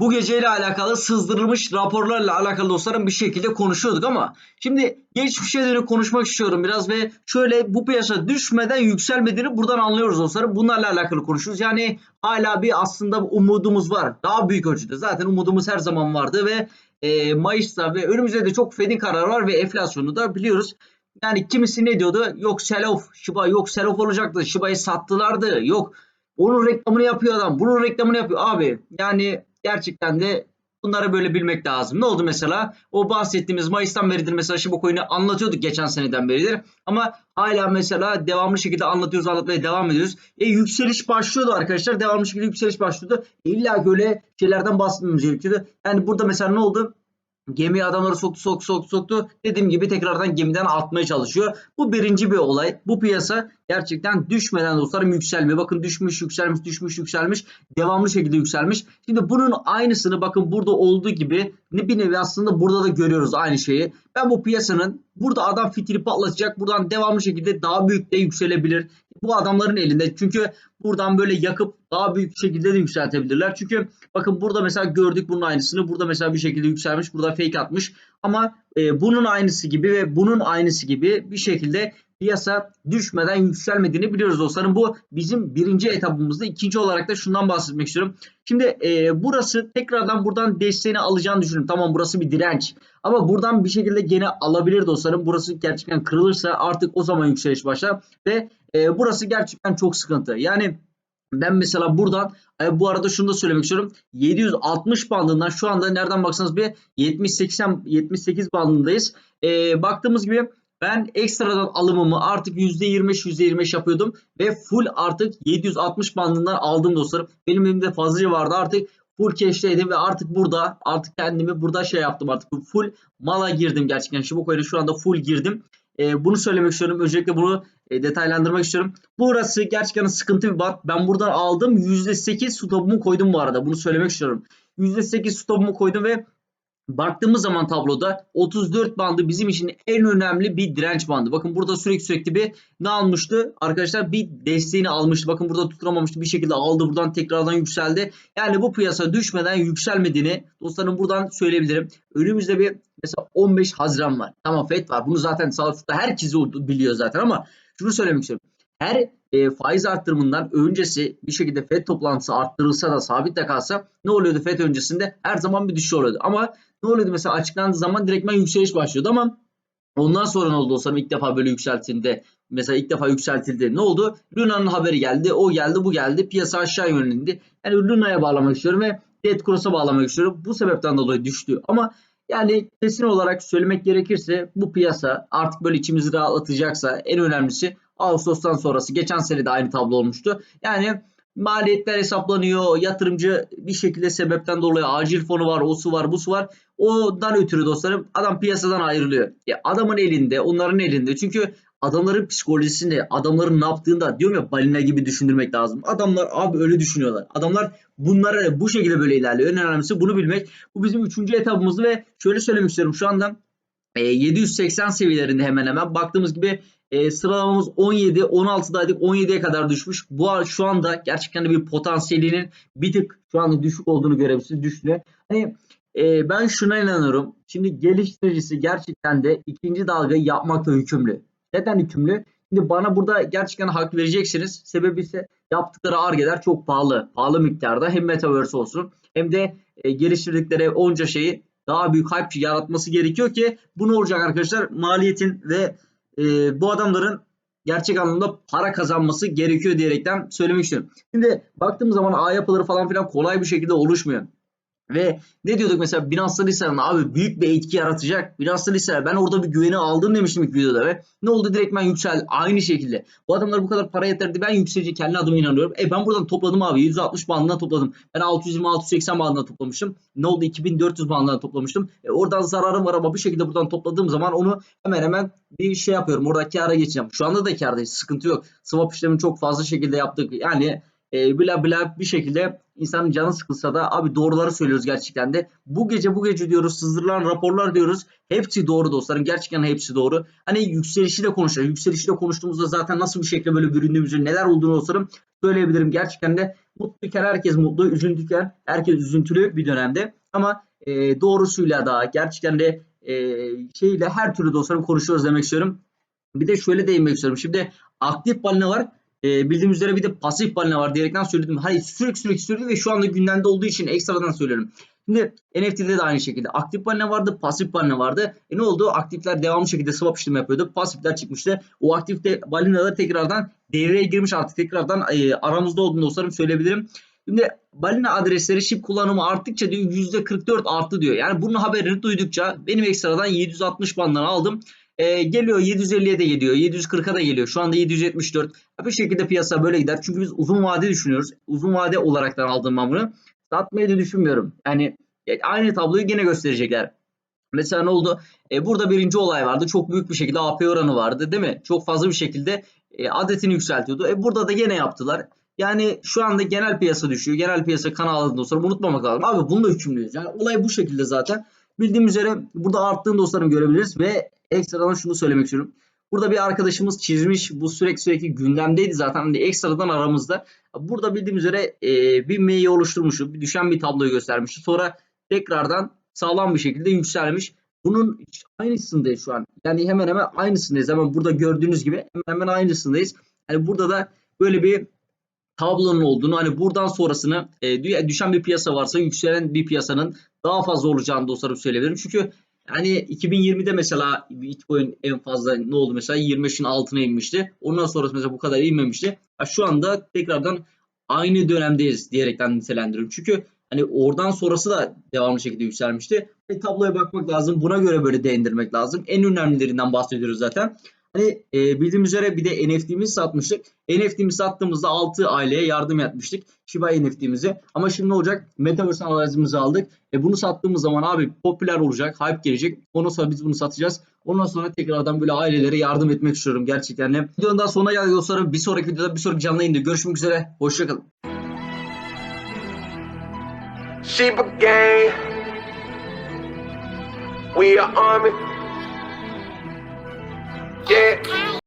bu geceyle alakalı sızdırılmış raporlarla alakalı dostlarım bir şekilde konuşuyorduk ama şimdi geçmişe dönük konuşmak istiyorum biraz ve şöyle bu piyasa düşmeden yükselmediğini buradan anlıyoruz dostlarım. Bunlarla alakalı konuşuyoruz. Yani hala bir aslında umudumuz var. Daha büyük ölçüde. Zaten umudumuz her zaman vardı ve e, Mayıs'ta ve önümüzde de çok Fed'in kararı var ve enflasyonu da biliyoruz. Yani kimisi ne diyordu? Yok sell off, Shiba yok sell off olacaktı. Shiba'yı sattılardı. Yok onun reklamını yapıyor adam. Bunun reklamını yapıyor. Abi yani gerçekten de bunları böyle bilmek lazım. Ne oldu mesela? O bahsettiğimiz Mayıs'tan beridir mesela Shiba Coin'i anlatıyorduk geçen seneden beridir. Ama hala mesela devamlı şekilde anlatıyoruz anlatmaya devam ediyoruz. E yükseliş başlıyordu arkadaşlar. Devamlı şekilde yükseliş başlıyordu. E, illa ki öyle şeylerden bahsetmemiz gerekiyordu. Yani burada mesela ne oldu? Gemiye adamları soktu soktu soktu soktu. Dediğim gibi tekrardan gemiden atmaya çalışıyor. Bu birinci bir olay. Bu piyasa gerçekten düşmeden dostlarım yükselmiyor. Bakın düşmüş yükselmiş düşmüş yükselmiş. Devamlı şekilde yükselmiş. Şimdi bunun aynısını bakın burada olduğu gibi ne bir nevi aslında burada da görüyoruz aynı şeyi. Ben bu piyasanın burada adam fitili patlatacak. Buradan devamlı şekilde daha büyük de yükselebilir. Bu adamların elinde. Çünkü buradan böyle yakıp daha büyük şekilde de yükseltebilirler. Çünkü bakın burada mesela gördük bunun aynısını. Burada mesela bir şekilde yükselmiş. Burada fake atmış. Ama e, bunun aynısı gibi ve bunun aynısı gibi bir şekilde piyasa düşmeden yükselmediğini biliyoruz dostlarım. Bu bizim birinci etapımızda. ikinci olarak da şundan bahsetmek istiyorum. Şimdi e, burası tekrardan buradan desteğini alacağını düşünüyorum. Tamam burası bir direnç. Ama buradan bir şekilde gene alabilir dostlarım. Burası gerçekten kırılırsa artık o zaman yükseliş başlar. Ve e, burası gerçekten çok sıkıntı. Yani ben mesela buradan e, bu arada şunu da söylemek istiyorum. 760 bandından şu anda nereden baksanız bir 70-80 78 bandındayız. E, baktığımız gibi ben ekstradan alımımı artık %25 %25 yapıyordum ve full artık 760 bandından aldım dostlarım. Benim elimde fazlaca vardı artık full cash'teydim ve artık burada artık kendimi burada şey yaptım artık full mala girdim gerçekten. Coin'e şu anda full girdim. E, bunu söylemek istiyorum. Öncelikle bunu e, detaylandırmak istiyorum. Burası gerçekten sıkıntı bir bak. Ben buradan aldım. %8 stopumu koydum bu arada. Bunu söylemek istiyorum. %8 stopumu koydum ve baktığımız zaman tabloda 34 bandı bizim için en önemli bir direnç bandı. Bakın burada sürekli sürekli bir ne almıştı? Arkadaşlar bir desteğini almıştı. Bakın burada tutunamamıştı. Bir şekilde aldı. Buradan tekrardan yükseldi. Yani bu piyasa düşmeden yükselmediğini dostlarım buradan söyleyebilirim. Önümüzde bir mesela 15 Haziran var. Tamam FED var. Bunu zaten sağ üstte herkes biliyor zaten ama şunu söylemek istiyorum. Her e, faiz arttırımından öncesi bir şekilde FED toplantısı arttırılsa da sabit de kalsa ne oluyordu FED öncesinde? Her zaman bir düşüş oluyordu. Ama ne oluyordu mesela açıklandığı zaman direktmen yükseliş başlıyordu ama ondan sonra ne oldu dostlarım ilk defa böyle yükseltildi. Mesela ilk defa yükseltildi. Ne oldu? Luna'nın haberi geldi. O geldi bu geldi. Piyasa aşağı yönlendi. Yani Luna'ya bağlamak istiyorum ve Dead Cross'a bağlamak istiyorum. Bu sebepten dolayı düştü. Ama yani kesin olarak söylemek gerekirse bu piyasa artık böyle içimizi rahatlatacaksa en önemlisi Ağustos'tan sonrası geçen sene de aynı tablo olmuştu. Yani maliyetler hesaplanıyor. Yatırımcı bir şekilde sebepten dolayı acil fonu var, o su var, bu su var. Ondan ötürü dostlarım adam piyasadan ayrılıyor. E adamın elinde, onların elinde. Çünkü adamların psikolojisinde, adamların ne yaptığında diyorum ya balina gibi düşündürmek lazım. Adamlar abi öyle düşünüyorlar. Adamlar bunlara bu şekilde böyle ilerliyor. En önemlisi bunu bilmek. Bu bizim üçüncü etapımızdı ve şöyle söylemek istiyorum. Şu anda e, 780 seviyelerinde hemen hemen baktığımız gibi e, sıralamamız 17, 16'daydık 17'ye kadar düşmüş. Bu şu anda gerçekten de bir potansiyelinin bir tık şu anda düşük olduğunu görebilirsiniz. Düştü. Hani e, ben şuna inanıyorum. Şimdi geliştiricisi gerçekten de ikinci dalgayı yapmakla yükümlü. Neden yükümlü? Şimdi bana burada gerçekten hak vereceksiniz. Sebebi ise yaptıkları argeler çok pahalı. Pahalı miktarda hem Metaverse olsun hem de e, geliştirdikleri onca şeyi daha büyük hype yaratması gerekiyor ki bu ne olacak arkadaşlar? Maliyetin ve e, bu adamların gerçek anlamda para kazanması gerekiyor diyerekten söylemek istiyorum. Şimdi baktığım zaman ağ yapıları falan filan kolay bir şekilde oluşmuyor. Ve ne diyorduk mesela Binance Lisa'nın abi büyük bir etki yaratacak. Binance Lisa ben orada bir güveni aldım demiştim ilk videoda ve ne oldu direktmen yüksel aynı şekilde. Bu adamlar bu kadar para yatırdı ben yükselecek kendi adıma inanıyorum. E ben buradan topladım abi 160 bandına topladım. Ben 620-680 bandına toplamıştım. Ne oldu 2400 bandına toplamıştım. E oradan zararım var ama bir şekilde buradan topladığım zaman onu hemen hemen bir şey yapıyorum. Orada kâra geçeceğim. Şu anda da kârdayız sıkıntı yok. Swap işlemini çok fazla şekilde yaptık. Yani e, bla bla bir şekilde insanın canı sıkılsa da abi doğruları söylüyoruz gerçekten de. Bu gece bu gece diyoruz sızdırılan raporlar diyoruz. Hepsi doğru dostlarım. Gerçekten hepsi doğru. Hani yükselişi de konuşuyoruz. Yükselişi de konuştuğumuzda zaten nasıl bir şekilde böyle büründüğümüzü neler olduğunu dostlarım söyleyebilirim. Gerçekten de mutluyken herkes mutlu, üzüntüyken herkes üzüntülü bir dönemde. Ama e, doğrusuyla da gerçekten de e, şeyle her türlü dostlarım konuşuyoruz demek istiyorum. Bir de şöyle değinmek istiyorum. Şimdi aktif balina var. E, bildiğimiz üzere bir de pasif balina var diyerekten söyledim. Hayır sürekli sürekli sürekli ve şu anda gündemde olduğu için ekstradan söylüyorum. Şimdi NFT'de de aynı şekilde aktif balina vardı, pasif balina vardı. E ne oldu? Aktifler devamlı şekilde swap işlemi yapıyordu. Pasifler çıkmıştı. O aktif de balinalar tekrardan devreye girmiş artık tekrardan e, aramızda olduğunu dostlarım söyleyebilirim. Şimdi balina adresleri şip kullanımı arttıkça diyor %44 arttı diyor. Yani bunun haberini duydukça benim ekstradan 760 bandını aldım. E, geliyor 750'ye de geliyor. 740'a da geliyor. Şu anda 774. Bir şekilde piyasa böyle gider. Çünkü biz uzun vade düşünüyoruz. Uzun vade olaraktan aldım ben bunu. Satmayı da düşünmüyorum. Yani aynı tabloyu gene gösterecekler. Mesela ne oldu? E, burada birinci olay vardı. Çok büyük bir şekilde AP oranı vardı değil mi? Çok fazla bir şekilde e, adetini yükseltiyordu. E, burada da gene yaptılar. Yani şu anda genel piyasa düşüyor. Genel piyasa kan aldığında dostlarım unutmamak lazım. Abi bununla hükümlüyüz. Yani olay bu şekilde zaten. Bildiğim üzere burada arttığını dostlarım görebiliriz ve ekstradan şunu söylemek istiyorum. Burada bir arkadaşımız çizmiş. Bu sürekli sürekli gündemdeydi zaten. Hani ekstradan aramızda. Burada bildiğim üzere e, bir M'yi oluşturmuştu. Bir düşen bir tabloyu göstermişti. Sonra tekrardan sağlam bir şekilde yükselmiş. Bunun aynısındayız şu an. Yani hemen hemen aynısındayız. Hemen burada gördüğünüz gibi hemen hemen aynısındayız. Yani burada da böyle bir tablonun olduğunu hani buradan sonrasını e, düşen bir piyasa varsa yükselen bir piyasanın daha fazla olacağını dostlarım söyleyebilirim. Çünkü yani 2020'de mesela Bitcoin en fazla ne oldu mesela 25'in altına inmişti. Ondan sonrası mesela bu kadar inmemişti. Ha, şu anda tekrardan aynı dönemdeyiz diyerekten nitelendiriyorum. Çünkü hani oradan sonrası da devamlı şekilde yükselmişti. E, tabloya bakmak lazım. Buna göre böyle değindirmek lazım. En önemlilerinden bahsediyoruz zaten. Hani e, bildiğim üzere bir de NFT'mizi satmıştık. NFT'mizi sattığımızda 6 aileye yardım yapmıştık. Shiba NFT'mizi. Ama şimdi ne olacak? Metaverse analizimizi aldık. E, bunu sattığımız zaman abi popüler olacak. Hype gelecek. Ondan sonra biz bunu satacağız. Ondan sonra tekrardan böyle ailelere yardım etmek istiyorum gerçekten. de. Videonun daha sonuna geldik dostlarım. Bir sonraki videoda bir sonraki canlı yayında görüşmek üzere. Hoşçakalın. Sheba gang. We are army. Yeah.